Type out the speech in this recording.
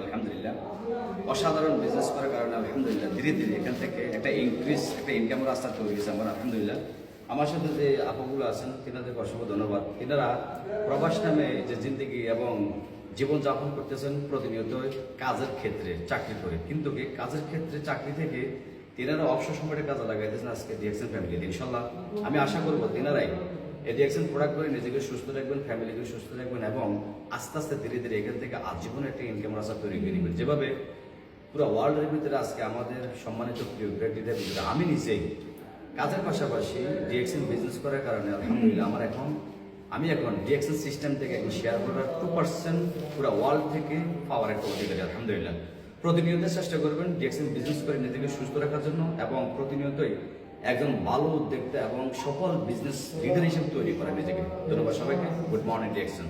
আলহামদুলিল্লাহ অসাধারণ বিজনেস করার কারণে আলহামদুলিল্লাহ ধীরে ধীরে এখান থেকে একটা ইনক্রিজ একটা ইনকামের রাস্তা তৈরি হয়েছে আমার আলহামদুলিল্লাহ আমার সাথে যে আপুগুলো আছেন তিনাদেরকে অসংখ্য ধন্যবাদ। তিনারা প্রবাস নামে যে জিন্দগি এবং জীবনযাপন করতেছেন, প্রতিনিয়ত কাজের ক্ষেত্রে চাকরি করে। কিন্তু কাজের ক্ষেত্রে চাকরি থেকে তিনারা অবসর সময়টা কাজে লাগাইতেছেন আজকে ডিএক্সএন ফ্যামিলিতে ইনশাল্লাহ। আমি আশা করব তিনারাই এই ডিএক্সএন প্রোডাক্ট করে নিজেকে সুস্থ রাখবেন ফ্যামিলিকে সুস্থ রাখবেন এবং আস্তে আস্তে ধীরে ধীরে এখান থেকে আজীবন একটা ইনকাম রাস্তা তৈরি করে নেবেন। যেভাবে পুরো ওয়ার্ল্ডের ভিতরে আজকে আমাদের সম্মানিত প্রিয় ব্যক্তিদের ভিতরে আমি নিজেই কাজের পাশাপাশি ডিএক্সএন বিজনেস করার কারণে আলহামদুলিল্লাহ আমার এখন, আমি এখন ডিএক্সএন সিস্টেম থেকে শেয়ার হোল্ডার টু পার্সেন্ট পুরো ওয়ার্ল্ড থেকে পাওয়ার একটা অধিকারী আলহামদুলিল্লাহ। প্রতিনিয়ত চেষ্টা করবেন ডিএক্সএন বিজনেস করে নিজেকে সুস্থ রাখার জন্য এবং প্রতিনিয়তই একজন ভালো উদ্যোক্তা এবং সফল বিজনেস লিডার হিসেবে তৈরি করা নিজেকে। ধন্যবাদ সবাইকে। Good morning DXN